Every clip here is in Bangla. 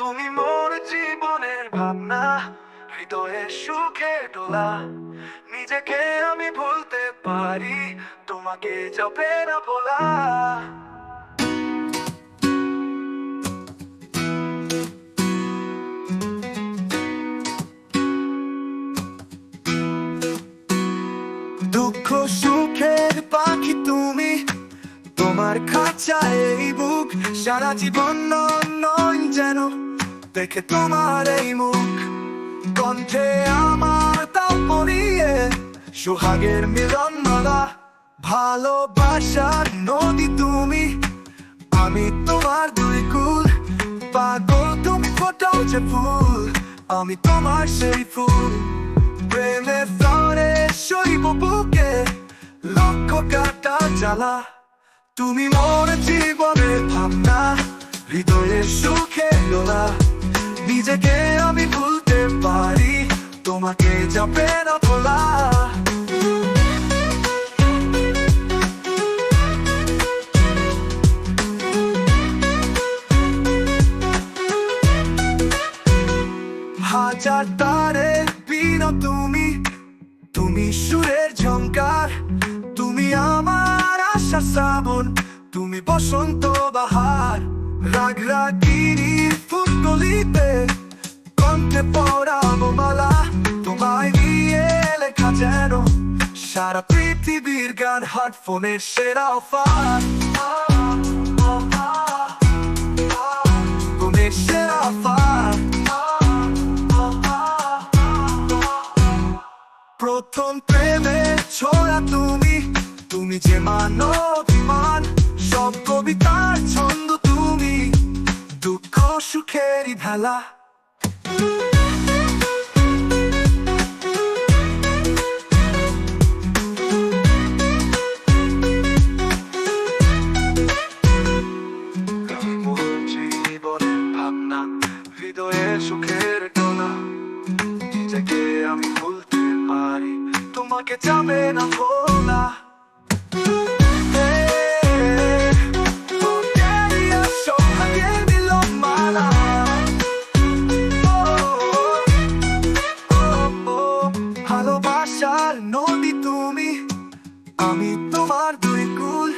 তুমি মোর জীবনের ভাবনা, হৃদয়ে সুখে ডোলা। নিজেকে আমি ভুলতে পারি, তোমাকে যাবে না বলা দুঃখ সুখের পাখি তুমি, তোমার খাঁচায় এই বুক, সারা জীবন নয় দেখে তোমার এই মুখ। কণ্ঠে আমার তাও পরিয়ে সোহাগের মিলন মালা, ভালোবাসার নদী তুমি। আমি তোমার দুই কুল, পাগল তুমি ফোটাও যে ফুল। আমি তোমার সেই ফুল। প্রেমের ফ্লরে শৈব বুকে, লক্ষ কাটা জ্বালা। তুমি মোর জীবনের ভাবনা হৃদয়ের সুখে লোলা। নিজেকে আমি ভুলতে পারি, তোমাকে যাবে না বলা হাজার তারে বিনা তুমি তুমি সুরের ঝঙ্কার তুমি আমার আশা শ্রাবণ, তুমি বসন্ত বাহার। রাগ রাগিনী ফুটগলিতে কণ্ঠে পড়াবো মালা তোমায় নিয়ে লেখা যেন সারা পৃথিবীর গান হেডফোনের সেরা অফার সেরা অফার প্রথম প্রেমে ছোড়া তুমি তুমি যে মানো অভিমান সব কবিতার ছন্দ সুখেরই ভেলা জীবনের হৃদয়ে সুখের ডোলা। নিজেকে আমি ভুলতে পারি তোমাকে যাবে না ভোলা। ভালোবাসার নদী তুমি, আমি তোমার দুই কুল।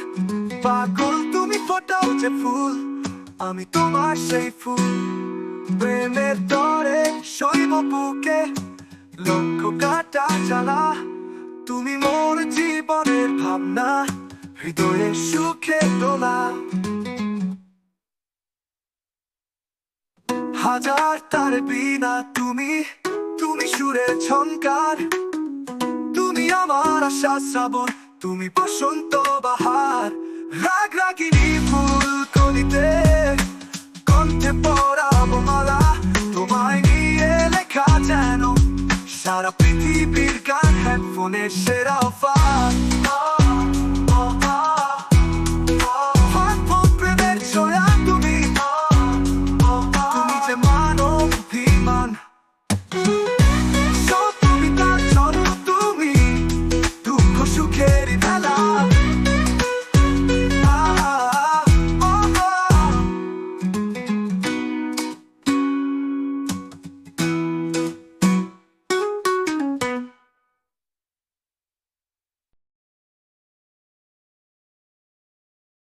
পাগল তুমি ফোটাও যে ফুল, আমি তোমার সেই ফুল। প্রেমের দরে শৈব বুকে লক্ষ কাটা জ্বালা। তুমি মোর জীবনের ভাবনা, হৃদয়ে সুখে দোলা হাজার তার বিনা তুমি তুমি সুরের ঝঙ্কার আশা শ্রাবণ তুমি বসন্ত বাহার। রাগ রাগিনী ফুল কলিতে কণ্ঠে পড়াবো মালা, তোমায় নিয়ে লেখা যেন। সারা পৃথিবীর গান, হেডফোনের সেরা অফার।